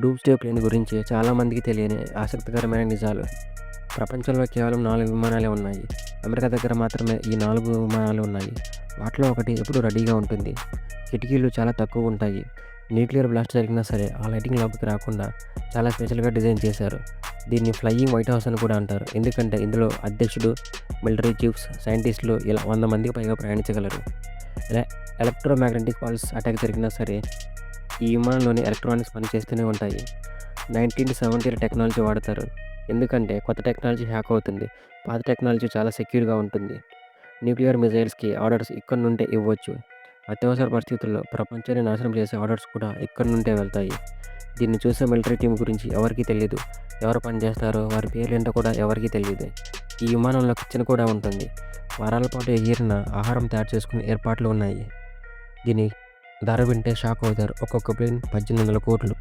Doomsday plane గురించి చాలామందికి తెలియని ఆసక్తికరమైన నిజాలు. ప్రపంచంలో కేవలం నాలుగు విమానాలే ఉన్నాయి. అమెరికా దగ్గర మాత్రమే ఈ నాలుగు విమానాలు ఉన్నాయి. వాటిలో ఒకటి ఎప్పుడు రెడీగా ఉంటుంది. కిటికీలు చాలా తక్కువ ఉంటాయి న్యూక్లియర్ బ్లాస్ట్ జరిగినా సరే ఆ లైటింగ్ లోపలికి రాకుండా చాలా స్పెషల్‌గా డిజైన్ చేశారు. దీన్ని ఫ్లయింగ్ వైట్ హౌస్ అని కూడా అంటారు. ఎందుకంటే ఇందులో అధ్యక్షుడు, మిలిటరీ చీఫ్స్, సైంటిస్టులు ఇలా వంద మందికి పైగా ప్రయాణించగలరు. ఎలక్ట్రోమాగ్నెటిక్ పాల్స్ అటాక్ జరిగినా సరే ఈ విమానంలోని ఎలక్ట్రానిక్స్ పనిచేస్తూనే ఉంటాయి. 1970ల టెక్నాలజీ వాడతారు. ఎందుకంటే కొత్త టెక్నాలజీ హ్యాక్ అవుతుంది. పాత టెక్నాలజీ చాలా సెక్యూర్‌గా ఉంటుంది. న్యూక్లియర్ మిసైల్స్‌కి ఆర్డర్స్ ఇక్కడ నుండే ఇవ్వచ్చు అత్యవసర పరిస్థితుల్లో ప్రపంచాన్ని నాశనం చేసే ఆర్డర్స్ కూడా ఇక్కడ నుండే వెళ్తాయి. దీన్ని చూసే మిలిటరీ టీం గురించి ఎవరికీ తెలియదు ఎవరు పనిచేస్తారో, వారి పేర్లు ఏంటో కూడా ఎవరికీ తెలియదు ఈ విమానంలో కిచెన్ కూడా ఉంటుంది. వారాల పాటు ఎగిరినా ఆహారం తయారు చేసుకునే ఏర్పాట్లు ఉన్నాయి. దీని ధర వింటే షాక్ అవుతారు. ఒక్కొక్క ప్లేన్ 1800 కోట్లు.